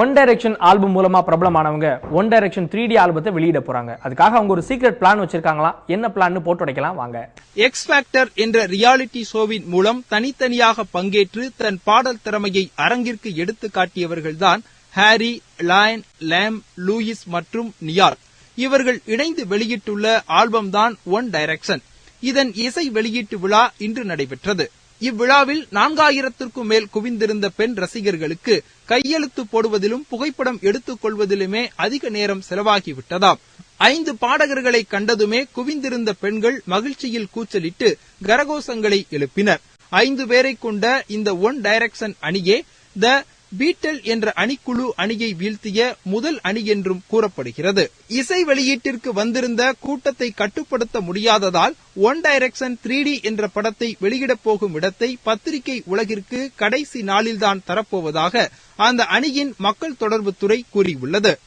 One direction album மூலமா பிரபலமானவங்க one direction three D ஆல்பத்தை வெளியிட போறாங்க. அதுக்காக அவங்க ஒரு சீக்ரெட் பிளான் வச்சிருக்காங்களா? என்ன பிளான் போட்டு உடைக்கலாம் வாங்க. எக்ஸ் ஃபேக்டர் என்ற ரியாலிட்டி ஷோவின் மூலம் தனித்தனியாக பங்கேற்று தன் பாடல் திறமையை அரங்கிற்கு எடுத்து காட்டியவர்கள்தான் ஹாரி லயன் லேம் லூயிஸ் மற்றும் நியார் இவர்கள் இணைந்து வெளியிட்டுள்ள ஆல்பம் தான் ஒன் டைரக்ஷன் இதன் இசை வெளியீட்டு விழா இன்று நடைபெற்றது. இவ்விழாவில் நான்காயிரத்திற்கும் மேல் குவிந்திருந்த பெண் ரசிகர்களுக்கு கையெழுத்து போடுவதிலும் புகைப்படம் எடுத்துக் கொள்வதிலுமே அதிக நேரம் செலவாகிவிட்டதாம். ஐந்து பாடகர்களை கண்டதுமே குவிந்திருந்த பெண்கள் மகிழ்ச்சியில் கூச்சலிட்டு கரகோஷங்களை எழுப்பினர். ஐந்து பேரை கொண்ட இந்த ஒன் டைரக்ஷன் அணியே த பீட்டல் என்ற அணிக்குழு அணியை வீழ்த்திய முதல் அணி என்றும் கூறப்படுகிறது. இசை வெளியீட்டிற்கு வந்திருந்த கூட்டத்தை கட்டுப்படுத்த முடியாததால் ஒன் டைரக்ஷன் த்ரீ டி என்ற படத்தை வெளியிடப் போகும் இடத்தை பத்திரிகை உலகிற்கு கடைசி நாளில்தான் தரப்போவதாக அந்த அணியின் மக்கள் தொடர்புத்துறை கூறியுள்ளது.